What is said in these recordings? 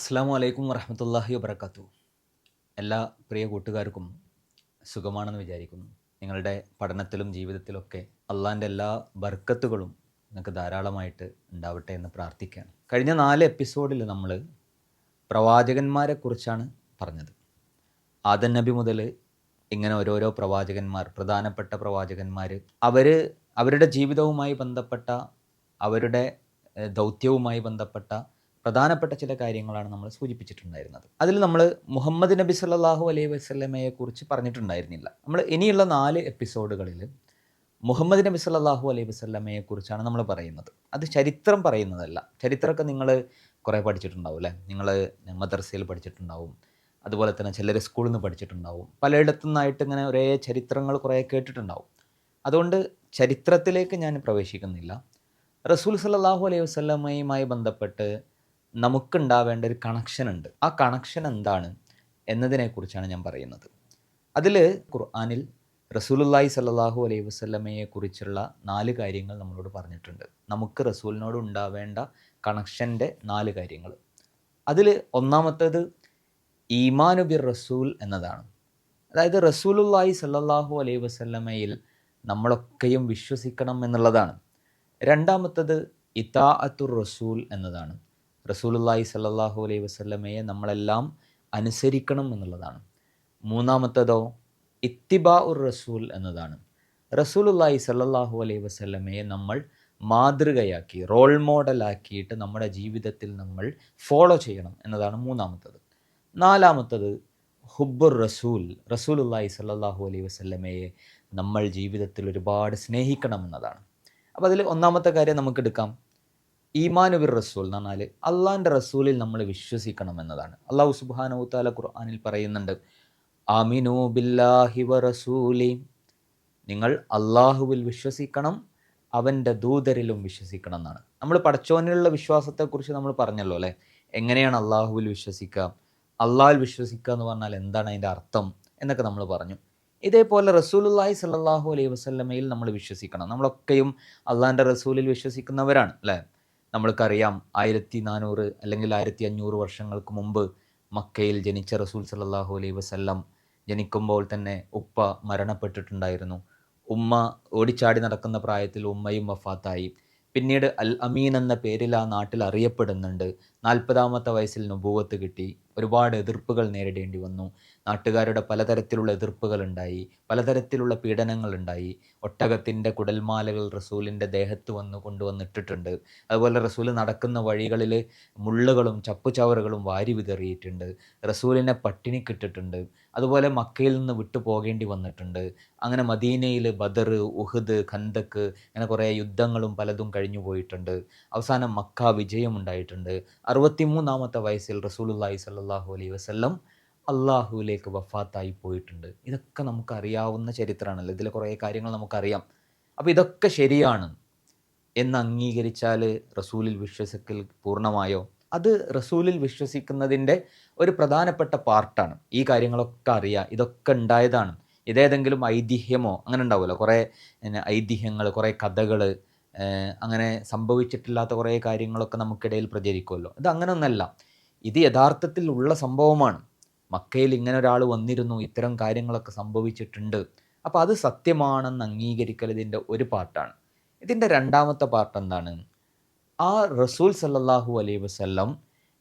അസ്സാം വലൈക്കും വറഹമത്തല്ലാഹി വബർക്കാത്തു എല്ലാ പ്രിയ കൂട്ടുകാർക്കും സുഖമാണെന്ന് വിചാരിക്കുന്നു. നിങ്ങളുടെ പഠനത്തിലും ജീവിതത്തിലൊക്കെ അള്ളാന്റെ എല്ലാ ബർക്കത്തുകളും നിങ്ങൾക്ക് ധാരാളമായിട്ട് ഉണ്ടാവട്ടെ എന്ന് പ്രാർത്ഥിക്കുകയാണ്. കഴിഞ്ഞ നാല് എപ്പിസോഡിൽ നമ്മൾ പ്രവാചകന്മാരെക്കുറിച്ചാണ് പറഞ്ഞത്. ആദൻ നബി മുതൽ ഇങ്ങനെ ഓരോരോ പ്രവാചകന്മാർ പ്രധാനപ്പെട്ട പ്രവാചകന്മാർ അവർ അവരുടെ ജീവിതവുമായി ബന്ധപ്പെട്ട അവരുടെ ദൗത്യവുമായി ബന്ധപ്പെട്ട പ്രധാനപ്പെട്ട ചില കാര്യങ്ങളാണ് നമ്മൾ സൂചിപ്പിച്ചിട്ടുണ്ടായിരുന്നത്. അതിൽ നമ്മൾ മുഹമ്മദ് നബി സല്ലാഹു അലൈഹി വസല്ലമയെ കുറിച്ച് പറഞ്ഞിട്ടുണ്ടായിരുന്നില്ല. നമ്മൾ ഇനിയുള്ള നാല് എപ്പിസോഡുകളിൽ മുഹമ്മദ് നബി സല്ലാഹു അലൈഹി വസല്ലമയെ കുറിച്ചാണ് നമ്മൾ പറയുന്നത്. അത് ചരിത്രം പറയുന്നതല്ല. ചരിത്രമൊക്കെ നിങ്ങൾ കുറേ പഠിച്ചിട്ടുണ്ടാവും അല്ലേ? നിങ്ങൾ മദ്രസയിൽ പഠിച്ചിട്ടുണ്ടാവും. അതുപോലെ തന്നെ ചിലർ സ്കൂളിൽ നിന്ന് പഠിച്ചിട്ടുണ്ടാവും. പലയിടത്തു നിന്നായിട്ട് ഇങ്ങനെ ഒരേ ചരിത്രങ്ങൾ കുറേ കേട്ടിട്ടുണ്ടാവും. അതുകൊണ്ട് ചരിത്രത്തിലേക്ക് ഞാൻ പ്രവേശിക്കുന്നില്ല. റസൂൽ സല്ലാഹു അലൈഹി വസ്ലമയുമായി ബന്ധപ്പെട്ട് നമുക്കുണ്ടാവേണ്ട ഒരു കണക്ഷൻ ഉണ്ട്. ആ കണക്ഷൻ എന്താണ് എന്നതിനെക്കുറിച്ചാണ് ഞാൻ പറയുന്നത്. അതിൽ ഖുർആനിൽ റസൂലുള്ളാഹി സല്ലല്ലാഹു അലൈഹി വസ്ലമയെ കുറിച്ചുള്ള നാല് കാര്യങ്ങൾ നമ്മളോട് പറഞ്ഞിട്ടുണ്ട്. നമുക്ക് റസൂലിനോട് ഉണ്ടാവേണ്ട കണക്ഷന്റെ നാല് കാര്യങ്ങൾ. അതിൽ ഒന്നാമത്തേത് ഈമാനു ബിർ റസൂൽ എന്നതാണ്. അതായത് റസൂലുള്ളാഹി സല്ലാഹു അലൈഹി വസ്ലമയിൽ നമ്മളൊക്കെയും വിശ്വസിക്കണം എന്നുള്ളതാണ്. രണ്ടാമത്തത് ഇതാ അത്തുർ റസൂൽ എന്നതാണ്. റസൂലുള്ളാഹി സല്ലല്ലാഹു അലൈഹി വസല്ലമയെ നമ്മളെല്ലാം അനുസരിക്കണം എന്നുള്ളതാണ്. മൂന്നാമത്തതോ ഇത്തിബാ ഉർ റസൂൽ എന്നതാണ്. റസൂലുള്ളാഹി സല്ലല്ലാഹു അലൈഹി വസല്ലമയെ നമ്മൾ മാതൃകയാക്കി റോൾ മോഡലാക്കിയിട്ട് നമ്മുടെ ജീവിതത്തിൽ നമ്മൾ ഫോളോ ചെയ്യണം എന്നതാണ് മൂന്നാമത്തത്. നാലാമത്തത് ഹുബ്ബുർ റസൂൽ റസൂലുള്ളാഹി സല്ലല്ലാഹു അലൈഹി വസല്ലമയെ നമ്മൾ ജീവിതത്തിൽ ഒരുപാട് സ്നേഹിക്കണം എന്നതാണ്. അപ്പോൾ അതിൽ ഒന്നാമത്തെ കാര്യം നമുക്ക് എടുക്കാം ഈമാനുബിർ റസൂൽ എന്ന് പറഞ്ഞാൽ അള്ളാഹിന്റെ റസൂലിൽ നമ്മൾ വിശ്വസിക്കണം എന്നതാണ്. അള്ളാഹു താല ഖുർആനിൽ പറയുന്നുണ്ട് അമിനു ബില്ലാഹി വ റസൂലി. നിങ്ങൾ അള്ളാഹുവിൽ വിശ്വസിക്കണം അവന്റെ ദൂതരിലും വിശ്വസിക്കണം എന്നാണ്. നമ്മൾ പടച്ചോനിലുള്ള വിശ്വാസത്തെക്കുറിച്ച് നമ്മൾ പറഞ്ഞല്ലോ അല്ലേ? എങ്ങനെയാണ് അള്ളാഹുവിൽ വിശ്വസിക്കുക? അള്ളാഹിൽ വിശ്വസിക്കുക എന്ന് പറഞ്ഞാൽ എന്താണ് അതിന്റെ അർത്ഥം എന്നൊക്കെ നമ്മൾ പറഞ്ഞു. ഇതേപോലെ റസൂലുള്ളാഹി സ്വല്ലല്ലാഹു അലൈഹി വസ്ലമയിൽ നമ്മൾ വിശ്വസിക്കണം. നമ്മളൊക്കെയും അള്ളാഹിന്റെ റസൂലിൽ വിശ്വസിക്കുന്നവരാണ് അല്ലേ? നമ്മൾക്കറിയാം ആയിരത്തി നാനൂറ് അല്ലെങ്കിൽ ആയിരത്തി അഞ്ഞൂറ് വർഷങ്ങൾക്ക് മുമ്പ് മക്കയിൽ ജനിച്ച റസൂൽ സല്ലല്ലാഹു അലൈ വസല്ലം ജനിക്കുമ്പോൾ തന്നെ ഉപ്പ മരണപ്പെട്ടിട്ടുണ്ടായിരുന്നു. ഉമ്മ ഓടിച്ചാടി നടക്കുന്ന പ്രായത്തിൽ ഉമ്മയും വഫാത്തായി. പിന്നീട് അൽ അമീൻ എന്ന പേരിൽ ആ നാട്ടിൽ അറിയപ്പെടുന്നുണ്ട്. നാൽപ്പതാമത്തെ വയസ്സിൽ നുബൂവത്ത് കിട്ടി. ഒരുപാട് എതിർപ്പുകൾ നേരിടേണ്ടി വന്നു. നാട്ടുകാരുടെ പലതരത്തിലുള്ള എതിർപ്പുകൾ ഉണ്ടായി പലതരത്തിലുള്ള പീഡനങ്ങൾ ഉണ്ടായി ഒട്ടകത്തിന്റെ കുടൽമാലകൾ റസൂലിന്റെ ദേഹത്ത് വന്ന് കൊണ്ടുവന്നിട്ടിട്ടുണ്ട്. അതുപോലെ റസൂൽ നടക്കുന്ന വഴികളിൽ മുള്ളുകളും ചപ്പുചവറുകളും വാരി വിതറിയിട്ടുണ്ട്. റസൂലിനെ പട്ടിണിക്കിട്ടിട്ടുണ്ട്. അതുപോലെ മക്കയിൽ നിന്ന് വിട്ടു പോകേണ്ടി വന്നിട്ടുണ്ട്. അങ്ങനെ മദീനയിൽ ബദർ ഉഹദ് ഖന്തക്ക് അങ്ങനെ കുറേ യുദ്ധങ്ങളും പലതും കഴിഞ്ഞു പോയിട്ടുണ്ട്. അവസാനം മക്ക വിജയമുണ്ടായിട്ടുണ്ട്. അറുപത്തിമൂന്നാമത്തെ വയസ്സിൽ റസൂലുള്ളാഹി സ്വല്ലല്ലാഹു അലൈഹി വസല്ലം അള്ളാഹുവിലേക്ക് വഫാത്തായി പോയിട്ടുണ്ട്. ഇതൊക്കെ നമുക്കറിയാവുന്ന ചരിത്രമാണല്ലോ. ഇതിലെ കുറേ കാര്യങ്ങൾ നമുക്കറിയാം. അപ്പോൾ ഇതൊക്കെ ശരിയാണ് എന്ന് അംഗീകരിച്ചാൽ റസൂലിൽ വിശ്വസിക്കൽ പൂർണമായോ? അത് റസൂലിൽ വിശ്വസിക്കുന്നതിന്റെ ഒരു പ്രധാനപ്പെട്ട പാർട്ടാണ്. ഈ കാര്യങ്ങളൊക്കെ അറിയാം. ഇതൊക്കെ ഉണ്ടായതാണ്. ഇതേതെങ്കിലും ഐതിഹ്യമോ? അങ്ങനെ ഉണ്ടാവുമല്ലോ. കുറേ ഐതിഹ്യങ്ങൾ കുറേ കഥകൾ അങ്ങനെ സംഭവിച്ചിട്ടില്ലാത്ത കുറേ കാര്യങ്ങളൊക്കെ നമുക്കിടയിൽ പ്രചരിക്കുമല്ലോ. ഇത് അങ്ങനെയൊന്നല്ല ഇത് യഥാർത്ഥത്തിൽ ഉള്ള സംഭവമാണ്. മക്കയിൽ ഇങ്ങനെ ഒരാൾ വന്നിരുന്നു ഇത്തരം കാര്യങ്ങളൊക്കെ സംഭവിച്ചിട്ടുണ്ട്. അപ്പോൾ അത് സത്യമാണെന്ന് അംഗീകരിക്കൽ ഇതിന്റെ ഒരു പാർട്ടാണ് ഇതിന്റെ രണ്ടാമത്തെ പാർട്ട് എന്താണ്? ആ റസൂൽ സല്ലാഹു അലൈ വസ്ല്ലം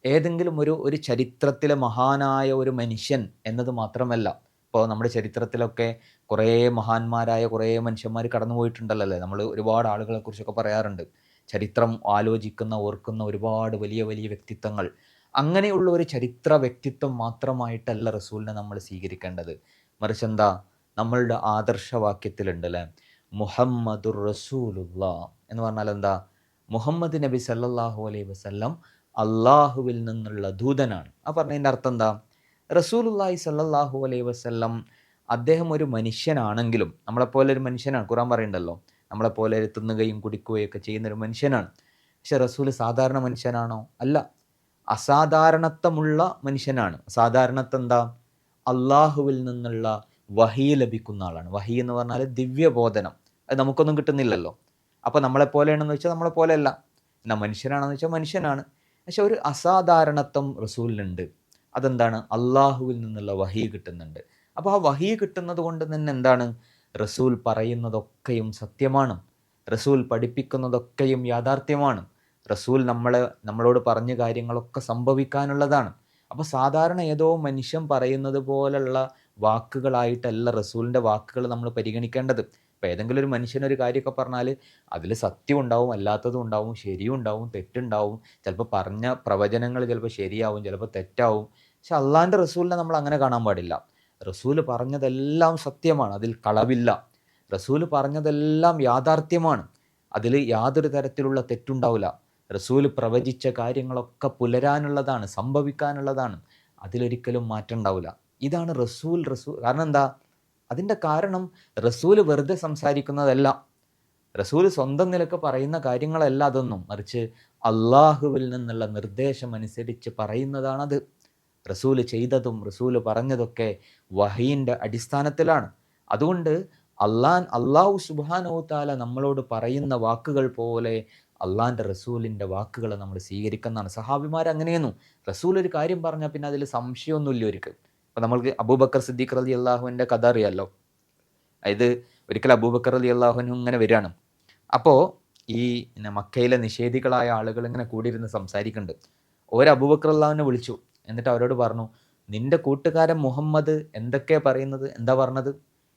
ഏതെങ്കിലും ഒരു ഒരു ചരിത്രത്തിലെ മഹാനായ ഒരു മനുഷ്യൻ എന്നത് മാത്രമല്ല. ഇപ്പോൾ നമ്മുടെ ചരിത്രത്തിലൊക്കെ കുറേ മഹാന്മാരായ കുറേ മനുഷ്യന്മാർ കടന്നു പോയിട്ടുണ്ടല്ലോ നമ്മൾ ഒരുപാട് ആളുകളെക്കുറിച്ചൊക്കെ പറയാറുണ്ട്. ചരിത്രം ആലോചിക്കുന്ന ഓർക്കുന്ന ഒരുപാട് വലിയ വലിയ വ്യക്തിത്വങ്ങൾ. അങ്ങനെയുള്ള ഒരു ചരിത്ര വ്യക്തിത്വം മാത്രമായിട്ടല്ല റസൂലിനെ നമ്മൾ സ്വീകരിക്കേണ്ടത്. മറിച്ച് എന്താ? നമ്മളുടെ ആദർശവാക്യത്തിലുണ്ട് അല്ലേ? മുഹമ്മദുർ റസൂലുള്ള എന്ന് പറഞ്ഞാൽ എന്താ? മുഹമ്മദ് നബി സല്ലാഹു അലൈഹി വസല്ലം അള്ളാഹുവിൽ നിന്നുള്ള ദൂതനാണ്. ആ പറഞ്ഞതിന്റെ അർത്ഥം എന്താ? റസൂലുള്ളാഹി സല്ലാഹു അലൈഹി വസല്ലം അദ്ദേഹം ഒരു മനുഷ്യനാണെങ്കിലും നമ്മളെപ്പോലെ ഒരു മനുഷ്യനാണ്. ഖുറാൻ പറയണ്ടല്ലോ നമ്മളെപ്പോലെ തിന്നുകയും കുടിക്കുകയും ഒക്കെ ചെയ്യുന്ന ഒരു മനുഷ്യനാണ്. പക്ഷെ റസൂൽ സാധാരണ മനുഷ്യനാണോ? അല്ല. അസാധാരണത്വമുള്ള മനുഷ്യനാണ്. സാധാരണത്വം എന്താ അള്ളാഹുവിൽ നിന്നുള്ള വഹി ലഭിക്കുന്ന ആളാണ്. വഹി എന്ന് പറഞ്ഞാൽ ദിവ്യബോധനം. അത് നമുക്കൊന്നും കിട്ടുന്നില്ലല്ലോ. അപ്പോൾ നമ്മളെപ്പോലെയാണെന്ന് വെച്ചാൽ നമ്മളെ പോലെയല്ല എന്നാൽ മനുഷ്യനാണെന്ന് വെച്ചാൽ മനുഷ്യനാണ്. പക്ഷെ ഒരു അസാധാരണത്വം റസൂലിനുണ്ട്. അതെന്താണ്? അള്ളാഹുവിൽ നിന്നുള്ള വഹി കിട്ടുന്നുണ്ട്. അപ്പോൾ ആ വഹി കിട്ടുന്നത് കൊണ്ട് തന്നെ എന്താണ്? റസൂൽ പറയുന്നതൊക്കെയും സത്യമാണ്. റസൂൽ പഠിപ്പിക്കുന്നതൊക്കെയും യാഥാർത്ഥ്യമാണ്. റസൂൽ നമ്മളെ നമ്മളോട് പറഞ്ഞ കാര്യങ്ങളൊക്കെ സംഭവിക്കാനുള്ളതാണ്. അപ്പോൾ സാധാരണ ഏതോ മനുഷ്യൻ പറയുന്നത് പോലുള്ള വാക്കുകളായിട്ടല്ല റസൂലിന്റെ വാക്കുകൾ നമ്മൾ പരിഗണിക്കേണ്ടത്. ഇപ്പോൾ ഏതെങ്കിലും ഒരു മനുഷ്യനൊരു കാര്യമൊക്കെ പറഞ്ഞാൽ അതിൽ സത്യം ഉണ്ടാവും അല്ലാത്തതും ഉണ്ടാവും ശരിയും ഉണ്ടാവും തെറ്റുണ്ടാവും. ചിലപ്പോൾ പറഞ്ഞ പ്രവചനങ്ങൾ ചിലപ്പോൾ ശരിയാവും ചിലപ്പോൾ തെറ്റാവും. പക്ഷെ അള്ളാന്റെ റസൂലിനെ നമ്മൾ അങ്ങനെ കാണാൻ പാടില്ല. റസൂൽ പറഞ്ഞതെല്ലാം സത്യമാണ് അതിൽ കളവില്ല. റസൂൽ പറഞ്ഞതെല്ലാം യാഥാർത്ഥ്യമാണ്. അതിൽ യാതൊരു തരത്തിലുള്ള തെറ്റുണ്ടാവില്ല. റസൂൽ പ്രവചിച്ച കാര്യങ്ങളൊക്കെ പുലരാനുള്ളതാണ് സംഭവിക്കാനുള്ളതാണ്. അതിലൊരിക്കലും മാറ്റം ഉണ്ടാവില്ല. ഇതാണ് റസൂൽ റസൂൽ കാരണം എന്താ? അതിന്റെ കാരണം റസൂൽ വെറുതെ സംസാരിക്കുന്നതല്ല. റസൂൽ സ്വന്തം നിലയ്ക്ക് പറയുന്ന കാര്യങ്ങളല്ല അതൊന്നും. മറിച്ച് അള്ളാഹുവിൽ നിന്നുള്ള നിർദ്ദേശം അനുസരിച്ച് പറയുന്നതാണത്. റസൂൽ ചെയ്തതും റസൂൽ പറഞ്ഞതൊക്കെ വഹീന്റെ അടിസ്ഥാനത്തിലാണ്. അതുകൊണ്ട് അള്ളാൻ അള്ളാഹു സുബാനോ താല നമ്മളോട് പറയുന്ന വാക്കുകൾ പോലെ അള്ളാന്റെ റസൂലിന്റെ വാക്കുകളെ നമ്മൾ സ്വീകരിക്കുന്നതാണ് സഹാബിമാർ അങ്ങനെയൊന്നും. റസൂൽ ഒരു കാര്യം പറഞ്ഞാൽ പിന്നെ അതിൽ സംശയമൊന്നുമില്ല ഒരിക്കൽ. അപ്പോൾ നമ്മൾക്ക് അബൂബക്കർ സിദ്ദീഖ് അലി അള്ളാഹുവിന്റെ കഥ അറിയാമല്ലോ അതായത് ഒരിക്കൽ അബൂബക്കർ അലി അള്ളാഹുവിനും ഇങ്ങനെ വരികയാണ്. അപ്പോൾ ഈ പിന്നെ മക്കയിലെ നിഷേധികളായ ആളുകൾ ഇങ്ങനെ കൂടിയിരുന്ന് സംസാരിക്കുന്നുണ്ട്. ഒരു അബൂബക്കർ അള്ളാഹുവിനെ വിളിച്ചു. എന്നിട്ട് അവരോട് പറഞ്ഞു നിന്റെ കൂട്ടുകാരൻ മുഹമ്മദ് എന്തൊക്കെയാണ് പറയുന്നത്? എന്താ പറഞ്ഞത്?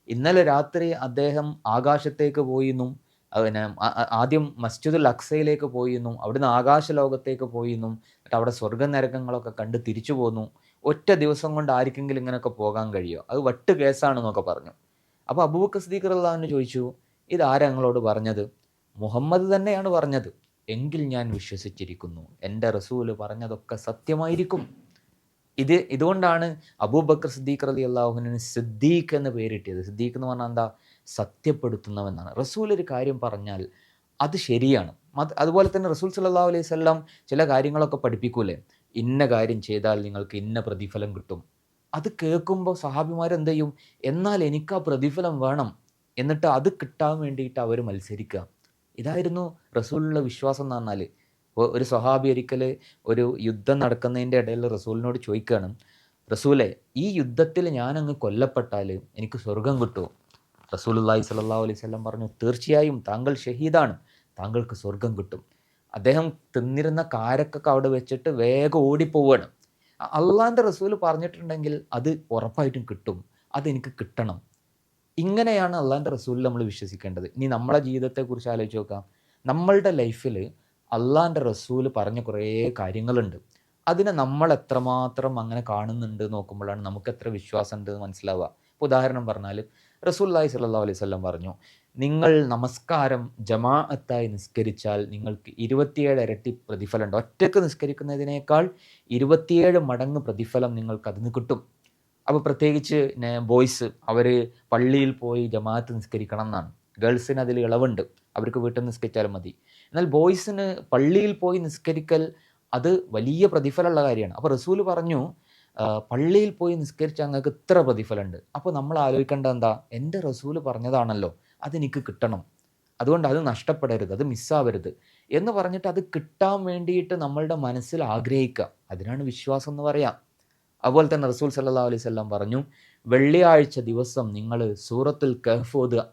ഇന്നലെ രാത്രി അദ്ദേഹം ആകാശത്തേക്ക് പോയിന്നും പിന്നെ ആദ്യം മസ്ജിദുൽ അക്സയിലേക്ക് പോയിന്നും അവിടുന്ന് ആകാശ ലോകത്തേക്ക് പോയിന്നും എന്നിട്ട് അവിടെ സ്വർഗനരകങ്ങളൊക്കെ കണ്ട് തിരിച്ചു പോന്നു. ഒറ്റ ദിവസം കൊണ്ട് ആർക്കെങ്കിലും ഇങ്ങനെയൊക്കെ പോകാൻ കഴിയുമോ അത് വട്ട് കേസാണെന്നൊക്കെ പറഞ്ഞു. അപ്പോൾ അബൂബക്കർ സദീഖർ അള്ളാഹുവിന് ചോദിച്ചു ഇതാരാ ഞങ്ങളോട് പറഞ്ഞത്? മുഹമ്മദ് തന്നെയാണ് പറഞ്ഞത്. എങ്കിൽ ഞാൻ വിശ്വസിച്ചിരിക്കുന്നു. എന്റെ റസൂൽ പറഞ്ഞതൊക്കെ സത്യമായിരിക്കും. ഇത് ഇതുകൊണ്ടാണ് അബൂബക്കർ സിദ്ദീഖ് റലി അള്ളാഹുവിന് സിദ്ദീഖ് എന്ന് പേരിട്ടിയത്. സിദ്ദീഖ് എന്ന് പറഞ്ഞാൽ എന്താ? സത്യപ്പെടുത്തുന്നവെന്നാണ് റസൂൽ ഒരു കാര്യം പറഞ്ഞാൽ അത് ശരിയാണ്. അതുപോലെ തന്നെ റസൂൽ സല്ലാ അലൈഹി സ്വല്ലാം ചില കാര്യങ്ങളൊക്കെ പഠിപ്പിക്കൂലേ? ഇന്ന കാര്യം ചെയ്താൽ നിങ്ങൾക്ക് ഇന്ന പ്രതിഫലം കിട്ടും. അത് കേൾക്കുമ്പോൾ സഹാബിമാരെന്ത് ചെയ്യും? എന്നാൽ എനിക്ക് ആ പ്രതിഫലം വേണം. എന്നിട്ട് അത് കിട്ടാൻ വേണ്ടിയിട്ട് അവർ മത്സരിക്കുക. ഇതായിരുന്നു റസൂലിനുള്ള വിശ്വാസം എന്ന് പറഞ്ഞാൽ ഒരു സ്വഹാബി ഒരിക്കൽ ഒരു യുദ്ധം നടക്കുന്നതിന്റെ ഇടയിൽ റസൂലിനോട് ചോദിക്കുകയാണ് റസൂലെ ഈ യുദ്ധത്തിൽ ഞാനങ്ങ് കൊല്ലപ്പെട്ടാൽ എനിക്ക് സ്വർഗം കിട്ടുമോ? റസൂലുല്ലാഹി സല്ലാ അലൈഹി സ്വലം പറഞ്ഞു തീർച്ചയായും താങ്കൾ ഷഹീദാണ്. താങ്കൾക്ക് സ്വർഗം കിട്ടും. അദ്ദേഹം തിന്നിരുന്ന കാരക്കൊക്കെ അവിടെ വെച്ചിട്ട് വേഗം ഓടിപ്പോവാണ്. അള്ളാഹിന്റെ റസൂൽ പറഞ്ഞിട്ടുണ്ടെങ്കിൽ അത് ഉറപ്പായിട്ടും കിട്ടും. അതെനിക്ക് കിട്ടണം. ഇങ്ങനെയാണ് അള്ളാഹിന്റെ റസൂലിൽ നമ്മൾ വിശ്വസിക്കേണ്ടത്. ഇനി നമ്മളെ ജീവിതത്തെക്കുറിച്ച് ആലോചിച്ച് നോക്കാം. നമ്മളുടെ ലൈഫിൽ അള്ളാഹിന്റെ റസൂൽ പറഞ്ഞ കുറേ കാര്യങ്ങളുണ്ട്. അതിനെ നമ്മൾ എത്രമാത്രം അങ്ങനെ കാണുന്നുണ്ട് നോക്കുമ്പോഴാണ് നമുക്ക് എത്ര വിശ്വാസം ഉണ്ട് മനസ്സിലാവുക. ഇപ്പോൾ ഉദാഹരണം പറഞ്ഞാൽ റസൂല്ലായി സല്ലാ അലൈഹി സ്വല്ലം പറഞ്ഞു നിങ്ങൾ നമസ്കാരം ജമാഅത്തായി നിസ്കരിച്ചാൽ നിങ്ങൾക്ക് ഇരുപത്തിയേഴ് ഇരട്ടി പ്രതിഫലമുണ്ട്. ഒറ്റയ്ക്ക് നിസ്കരിക്കുന്നതിനേക്കാൾ ഇരുപത്തിയേഴ് മടങ്ങ് പ്രതിഫലം നിങ്ങൾക്ക് അതിന് കിട്ടും. അപ്പോൾ പ്രത്യേകിച്ച് ബോയ്സ് അവർ പള്ളിയിൽ പോയി ജമാഅത്ത് നിസ്കരിക്കണം എന്നാണ്. ഗേൾസിന് അതിൽ ഇളവുണ്ട്. അവർക്ക് വീട്ടിൽ നിസ്കരിച്ചാലും മതി. എന്നാൽ ബോയ്സിന് പള്ളിയിൽ പോയി നിസ്കരിക്കൽ അത് വലിയ പ്രതിഫലമുള്ള കാര്യമാണ്. അപ്പോൾ റസൂൽ പറഞ്ഞു പള്ളിയിൽ പോയി നിസ്കരിച്ച അങ്ങക്ക് ഇത്ര പ്രതിഫലമുണ്ട് അപ്പോൾ നമ്മൾ ആലോചിക്കേണ്ട എന്താ? എന്റെ റസൂൽ പറഞ്ഞതാണല്ലോ അതെനിക്ക് കിട്ടണം. അതുകൊണ്ട് അത് നഷ്ടപ്പെടരുത് അത് മിസ്സാവരുത് എന്ന് പറഞ്ഞിട്ട് അത് കിട്ടാൻ വേണ്ടിയിട്ട് നമ്മളുടെ മനസ്സിൽ ആഗ്രഹിക്കുക. അതിനാണ് വിശ്വാസം എന്ന് പറയാം. അതുപോലെ തന്നെ റസൂൽ സല്ലാ അലൈഹി സ്വല്ലാം പറഞ്ഞു വെള്ളിയാഴ്ച ദിവസം നിങ്ങൾ സൂറത്തുൽ കഹഫ് ഓതുക.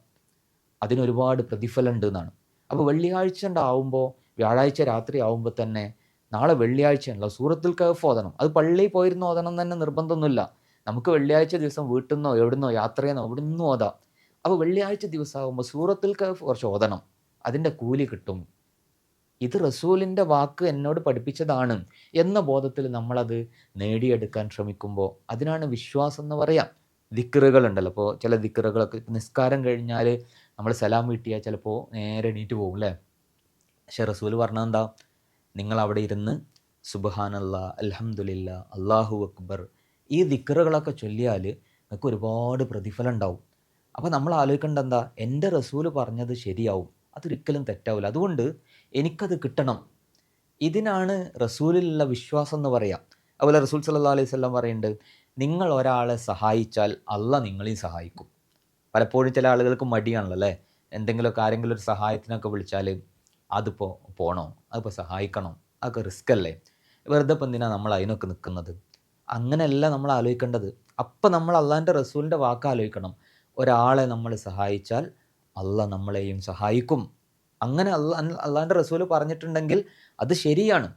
അതിനൊരുപാട് പ്രതിഫലമുണ്ട് എന്നാണ്. അപ്പോൾ വെള്ളിയാഴ്ച ഉണ്ടാവുമ്പോൾ വ്യാഴാഴ്ച രാത്രി ആവുമ്പോൾ തന്നെ നാളെ വെള്ളിയാഴ്ചയാണല്ലോ. സൂറത്തിൽ കഹഫ് ഓതണം. അത് പള്ളിയിൽ പോയിരുന്നു ഓതണം തന്നെ നിർബന്ധമൊന്നുമില്ല. നമുക്ക് വെള്ളിയാഴ്ച ദിവസം വീട്ടിൽ നിന്നോ എവിടുന്നോ യാത്ര ചെയ്യുന്നോ അവിടെ നിന്നും ഓതാം. അപ്പോൾ വെള്ളിയാഴ്ച ദിവസമാകുമ്പോൾ സൂറത്തിൽ കഹഫ് കുറച്ച് ഓതണം. അതിന്റെ കൂലി കിട്ടും. ഇത് റസൂലിന്റെ വാക്ക് എന്നോട് പഠിപ്പിച്ചതാണ് എന്ന ബോധത്തിൽ നമ്മളത് നേടിയെടുക്കാൻ ശ്രമിക്കുമ്പോൾ അതിനാണ് വിശ്വാസം എന്ന് പറയാം. ദിക്കറുകൾ ഉണ്ടല്ലോ അപ്പോൾ ചില ദിക്കറുകളൊക്കെ നിസ്കാരം കഴിഞ്ഞാൽ നമ്മൾ സലാം വീട്ടിയാൽ ചിലപ്പോൾ നേരെ എണീറ്റ് പോകും അല്ലേ? പക്ഷേ റസൂൽ പറഞ്ഞത് എന്താ? നിങ്ങൾ അവിടെ ഇരുന്ന് സുബഹാനല്ല അലഹമുല്ല അള്ളാഹു അക്ബർ ഈ ദിക്കറുകളൊക്കെ ചൊല്ലിയാൽ നിങ്ങൾക്ക് ഒരുപാട് പ്രതിഫലം ഉണ്ടാവും. അപ്പോൾ നമ്മൾ ആലോചിക്കേണ്ട എന്താ? എന്റെ റസൂൽ പറഞ്ഞത് ശരിയാവും. അതൊരിക്കലും തെറ്റാവില്ല. അതുകൊണ്ട് എനിക്കത് കിട്ടണം. ഇതിനാണ് റസൂലിലുള്ള വിശ്വാസം എന്ന് പറയാം. അതുപോലെ റസൂൽ സല്ലാ അലൈഹി സ്വല്ലം പറയുന്നുണ്ട് നിങ്ങൾ ഒരാളെ സഹായിച്ചാൽ അല്ല നിങ്ങളെയും സഹായിക്കും. പലപ്പോഴും ചില ആളുകൾക്ക് മടിയാണല്ലോ അല്ലേ? എന്തെങ്കിലുമൊക്കെ ആരെങ്കിലും ഒരു സഹായത്തിനൊക്കെ വിളിച്ചാൽ അതിപ്പോൾ പോകണോ അതിപ്പോൾ സഹായിക്കണോ? അതൊക്കെ റിസ്ക് അല്ലേ വെറുതെ ഇപ്പം എന്തിനാണ് നമ്മൾ അതിനൊക്കെ നിൽക്കുന്നത്? അങ്ങനെയല്ല നമ്മൾ ആലോചിക്കേണ്ടത്. അപ്പം നമ്മൾ അള്ളാഹിന്റെ റസൂലിന്റെ വാക്ക് ആലോചിക്കണം. ഒരാളെ നമ്മൾ സഹായിച്ചാൽ അള്ള നമ്മളെയും സഹായിക്കും. അങ്ങനെ അല്ല അള്ളാഹിന്റെ റസൂൽ പറഞ്ഞിട്ടുണ്ടെങ്കിൽ അത് ശരിയാണ്.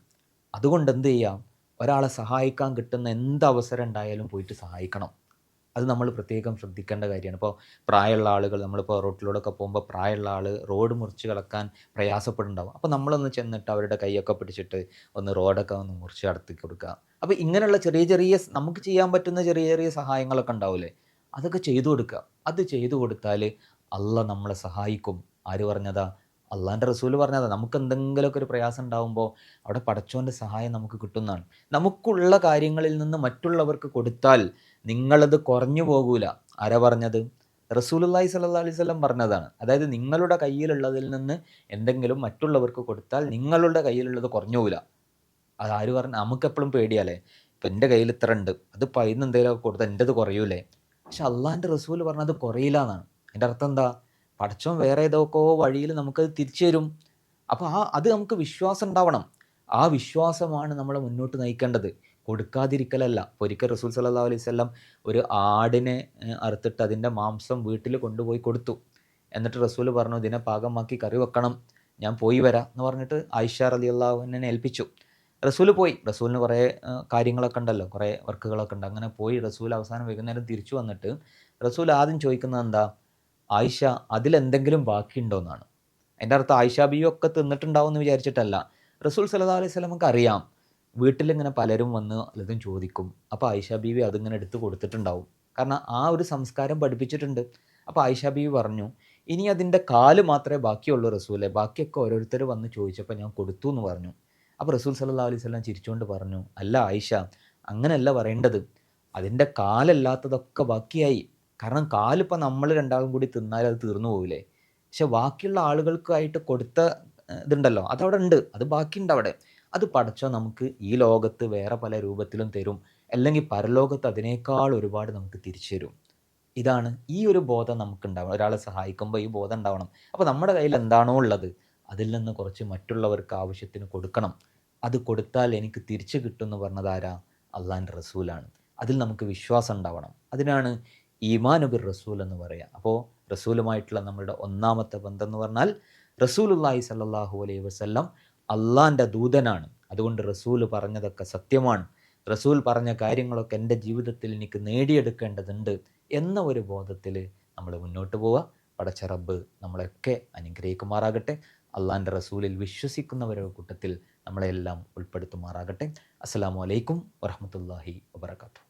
അതുകൊണ്ട് എന്ത് ചെയ്യാം? ഒരാളെ സഹായിക്കാൻ കിട്ടുന്ന എന്ത് അവസരം ഉണ്ടായാലും പോയിട്ട് സഹായിക്കണം. അത് നമ്മൾ പ്രത്യേകം ശ്രദ്ധിക്കേണ്ട കാര്യമാണ്. ഇപ്പോൾ പ്രായമുള്ള ആളുകൾ നമ്മളിപ്പോൾ റോട്ടിലൂടെയൊക്കെ പോകുമ്പോൾ പ്രായമുള്ള ആൾ റോഡ് മുറിച്ച് കിടക്കാൻ പ്രയാസപ്പെടുന്നുണ്ടാവും. അപ്പോൾ നമ്മളൊന്ന് ചെന്നിട്ട് അവരുടെ കൈയൊക്കെ പിടിച്ചിട്ട് ഒന്ന് റോഡൊക്കെ ഒന്ന് മുറിച്ച് കടത്തി കൊടുക്കുക. അപ്പോൾ ഇങ്ങനെയുള്ള ചെറിയ ചെറിയ നമുക്ക് ചെയ്യാൻ പറ്റുന്ന ചെറിയ ചെറിയ സഹായങ്ങളൊക്കെ ഉണ്ടാവില്ലേ? അതൊക്കെ ചെയ്തു കൊടുക്കുക. അത് ചെയ്തു കൊടുത്താൽ അല്ല നമ്മളെ സഹായിക്കും. ആര് പറഞ്ഞതാ? അള്ളാന്റെ റസൂൽ പറഞ്ഞതാ. നമുക്ക് എന്തെങ്കിലുമൊക്കെ ഒരു പ്രയാസം ഉണ്ടാകുമ്പോൾ അവിടെ പടച്ചോന്റെ സഹായം നമുക്ക് കിട്ടുന്നതാണ്. നമുക്കുള്ള കാര്യങ്ങളിൽ നിന്ന് മറ്റുള്ളവർക്ക് കൊടുത്താൽ നിങ്ങളത് കുറഞ്ഞു പോകൂല. ആരാ പറഞ്ഞത്? റസൂലുല്ലാഹി സല്ലാ അലൈഹി സ്വലം പറഞ്ഞതാണ്. അതായത് നിങ്ങളുടെ കയ്യിലുള്ളതിൽ നിന്ന് എന്തെങ്കിലും മറ്റുള്ളവർക്ക് കൊടുത്താൽ നിങ്ങളുടെ കയ്യിലുള്ളത് കുറഞ്ഞു പോകില്ല അത് ആര് പറഞ്ഞു നമുക്കെപ്പോഴും പേടിയാലേ? ഇപ്പം എന്റെ കയ്യിൽ ഇത്ര ഉണ്ട്. അത് പൈന്ന് എന്തെങ്കിലും കൊടുത്താൽ എന്റെത് കുറയൂലേ? പക്ഷെ അള്ളാഹിന്റെ റസൂൽ പറഞ്ഞത് കുറയില്ല എന്നാണ്. എന്റെ അർത്ഥം എന്താ? പടച്ചോൻ വേറെ ഏതൊക്കെ വഴിയിൽ നമുക്കത് തിരിച്ചു തരും. അപ്പോൾ ആ അത് നമുക്ക് വിശ്വാസം ഉണ്ടാവണം. ആ വിശ്വാസമാണ് നമ്മളെ മുന്നോട്ട് നയിക്കേണ്ടത്. കൊടുക്കാതിരിക്കലല്ല. ഒരിക്കൽ റസൂൽ സല്ലാ അലൈഹി സ്വല്ലം ഒരു ആടിനെ അറുത്തിട്ട് അതിന്റെ മാംസം വീട്ടിൽ കൊണ്ടുപോയി കൊടുത്തു. എന്നിട്ട് റസൂൽ പറഞ്ഞു ഇതിനെ പാകമാക്കി കറി വെക്കണം. ഞാൻ പോയി വരാം. എന്ന് പറഞ്ഞിട്ട് ആയിഷ അലി അള്ളാഹുവിനെ ഏൽപ്പിച്ചു. റസൂൽ പോയി. റസൂലിന് കുറേ കാര്യങ്ങളൊക്കെ ഉണ്ടല്ലോ. കുറേ വർക്കുകളൊക്കെ ഉണ്ട്. അങ്ങനെ പോയി റസൂൽ അവസാനം വൈകുന്നേരം തിരിച്ചു വന്നിട്ട് റസൂൽ ആദ്യം ചോദിക്കുന്നത് എന്താ? ആയിഷ അതിലെന്തെങ്കിലും ബാക്കിയുണ്ടോ? എന്നാണ്. എന്റെ അർത്ഥം ആയിഷ ബിയൊക്കെ തിന്നിട്ടുണ്ടാവും എന്ന് വിചാരിച്ചിട്ടല്ല. റസൂൽ സല്ലാ അലൈഹി സ്വലമക്ക് അറിയാം. വീട്ടിലിങ്ങനെ പലരും വന്ന് പലതും ചോദിക്കും. അപ്പോൾ ആയിഷ ബീവി അതിങ്ങനെ എടുത്ത് കൊടുത്തിട്ടുണ്ടാവും. കാരണം ആ ഒരു സംസ്കാരം പഠിപ്പിച്ചിട്ടുണ്ട്. അപ്പോൾ ആയിഷ ബീവി പറഞ്ഞു ഇനി അതിന്റെ കാൽ മാത്രമേ ബാക്കിയുള്ളൂ റസൂലെ. ബാക്കിയൊക്കെ ഓരോരുത്തർ വന്ന് ചോദിച്ചപ്പോൾ ഞാൻ കൊടുത്തു എന്ന് പറഞ്ഞു. അപ്പോൾ റസൂൽ സല്ലാ അലൈഹി സ്വലം ചിരിച്ചുകൊണ്ട് പറഞ്ഞു അല്ല ആയിഷ അങ്ങനെയല്ല പറയേണ്ടത്. അതിന്റെ കാലല്ലാത്തതൊക്കെ ബാക്കിയായി. കാരണം കാലിപ്പോൾ നമ്മൾ രണ്ടാളും കൂടി തിന്നാൽ അത് തീർന്നു പോവില്ലേ പക്ഷെ ബാക്കിയുള്ള ആളുകൾക്കായിട്ട് കൊടുത്ത ഇതുണ്ടല്ലോ. അതവിടെ ഉണ്ട്. അത് ബാക്കിയുണ്ട് അവിടെ. അത് പഠിച്ചാൽ നമുക്ക് ഈ ലോകത്ത് വേറെ പല രൂപത്തിലും തരും. അല്ലെങ്കിൽ പരലോകത്ത് അതിനേക്കാൾ ഒരുപാട് നമുക്ക് തിരിച്ചു തരും. ഇതാണ് ഈ ഒരു ബോധം നമുക്ക് ഉണ്ടാവണം ഒരാളെ സഹായിക്കുമ്പോൾ ഈ ബോധം ഉണ്ടാവണം. അപ്പോൾ നമ്മുടെ കയ്യിൽ എന്താണോ ഉള്ളത് അതിൽ നിന്ന് കുറച്ച് മറ്റുള്ളവർക്ക് ആവശ്യത്തിന് കൊടുക്കണം. അത് കൊടുത്താൽ എനിക്ക് തിരിച്ചു കിട്ടുമെന്ന് പറഞ്ഞത് ആരാ? അള്ളാന്റെ റസൂലാണ്. അതിൽ നമുക്ക് വിശ്വാസം ഉണ്ടാവണം. അതിനാണ് ഈമാനുബിർ റസൂൽ എന്ന് പറയുക. അപ്പോൾ റസൂലുമായിട്ടുള്ള നമ്മളുടെ ഒന്നാമത്തെ ബന്ധം എന്ന് പറഞ്ഞാൽ റസൂലുല്ലാഹി സല്ലാഹു അലൈഹി വസ്ല്ലാം അള്ളാന്റെ ദൂതനാണ്. അതുകൊണ്ട് റസൂൽ പറഞ്ഞതൊക്കെ സത്യമാണ്. റസൂൽ പറഞ്ഞ കാര്യങ്ങളൊക്കെ എന്റെ ജീവിതത്തിൽ എനിക്ക് നേടിയെടുക്കേണ്ടതുണ്ട് എന്ന ഒരു ബോധത്തിൽ നമ്മൾ മുന്നോട്ട് പോവുക. പടച്ച റബ്ബ് നമ്മളെയൊക്കെ അനുഗ്രഹിക്കുമാറാകട്ടെ. അള്ളാന്റെ റസൂലിൽ വിശ്വസിക്കുന്നവരുടെ കൂട്ടത്തിൽ നമ്മളെല്ലാം ഉൾപ്പെടുത്തുമാറാകട്ടെ. അസ്സാം വലൈക്കും വറഹമത്തല്ലാഹി വാബർക്കാത്തു